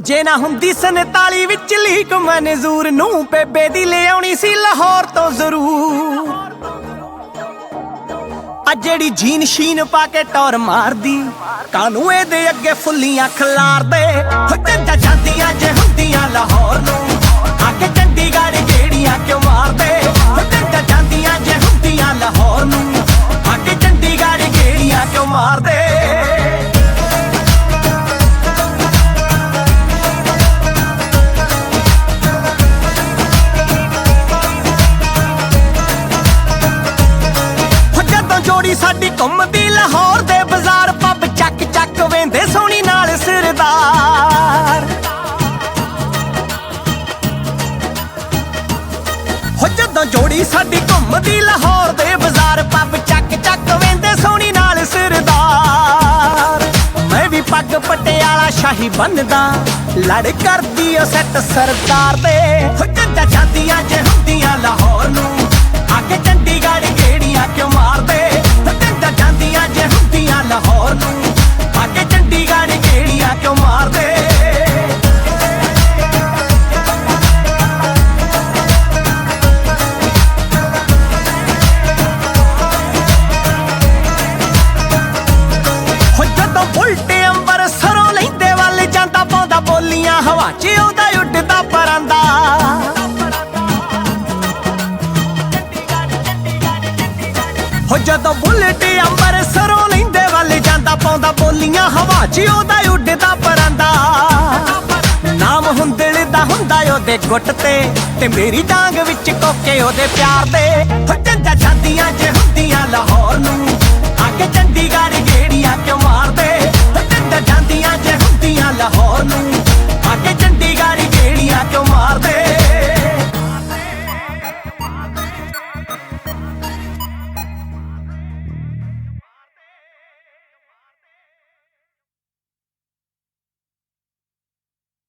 ਜੇ ਨਾ ਹੁੰਦੀ 47 ਵਿੱਚ ਲੀਕ। ਮਨਜ਼ੂਰ ਨੂੰ ਬੇਬੇ ਦੀ ਲਿਆਉਣੀ ਸੀ ਲਾਹੌਰ ਤੋਂ ਜ਼ਰੂਰ। ਆ ਜਿਹੜੀ ਜੀਨ ਸ਼ੀਨ ਪਾ ਕੇ ਟੌਰ ਮਾਰਦੀ ਕਾਨੂੰ ਇਹਦੇ ਅੱਗੇ ਫੁੱਲੀਆਂ ਖਲਾਰਦੇ? ਹੋ ਜੱਜਾ ਜਾਂਦੀਆਂ ਜੇ ਹੁੰਦੀਆਂ ਲਾਹੌਰ ਨੂੰ, ਆ ਕੇ ਚੰਡੀਗੜ੍ਹ ਗੇੜੀਆਂ ਕਿਉਂ ਮਾਰਦੇ? ਹੋ ਜੱਜਾ ਜਾਂਦੀਆਂ ਜੇ ਹੁੰਦੀਆਂ ਲਾਹੌਰ ਨੂੰ, ਆ ਕੇ ਚੰਡੀਗੜ੍ਹ ਗੇੜੀਆਂ ਕਿਉਂ ਮਾਰਦੇ? ਜਦੋਂ ਜੋੜੀ ਸਾਡੀ ਘੁੰਮਦੀ ਲਾਹੌਰ ਦੇ ਬਾਜ਼ਾਰ ਪੱਬ ਚੱਕ ਚੱਕ ਵੇਂਦੇ ਸੋਹਣੀ ਨਾਲ ਸਿਰਦਾਰ। ਹੋ ਜਦੋਂ ਜੋੜੀ ਸਾਡੀ ਘੁੰਮਦੀ ਲਾਹੌਰ ਦੇ ਬਾਜ਼ਾਰ ਪੱਬ ਚੱਕ ਚੱਕ ਵੇਂਦੇ ਸੋਹਣੀ ਨਾਲ ਸਿਰਦਾਰ। ਮੈਂ ਵੀ ਪੱਗ ਪਟਿਆਲਾ ਸ਼ਾਹੀ ਬੰਨਦਾ, ਲੜ ਕਰਦੀ ਓ ਸੈੱਟ ਸਰਦਾਰ ਦੇ। ਹੋ ਜੱਜਾ ਜਾਂਦੀਆਂ ਜੇ ਬੋਲੀਆਂ ਉੱਡਦਾ ਪਰਾਂਦਾ। ਹੋ ਜਦੋਂ ਬੁਲਟ ਅੰਬਰ ਸਰੋਂ ਲੈਂਦੇ ਵੱਲ ਜਾਂਦਾ, ਪਾਉਂਦਾ ਬੋਲੀਆਂ ਹਵਾ 'ਚ ਉਹਦਾ ਉੱਡਦਾ ਪਰਾਂਦਾ। ਨਾਮ ਹੁੰਦੇ ਦਾ ਹੁੰਦਾ ਉਹਦੇ ਗੁੱਟ ਤੇ ਤੇ ਮੇਰੀ ਡਾਂਗ ਵਿੱਚ ਕੋਕੇ ਉਹਦੇ ਪਿਆਰ ਦੇ ਹੋ ਜੰਦਾ ਜਾਂਦੀਆਂ ਜੇ ਹੁੰਦੀਆਂ ਲਾਹੌਰ ਨੂੰ, ਆ ਕੇ ਚੰਡੀਗੜ੍ਹ 아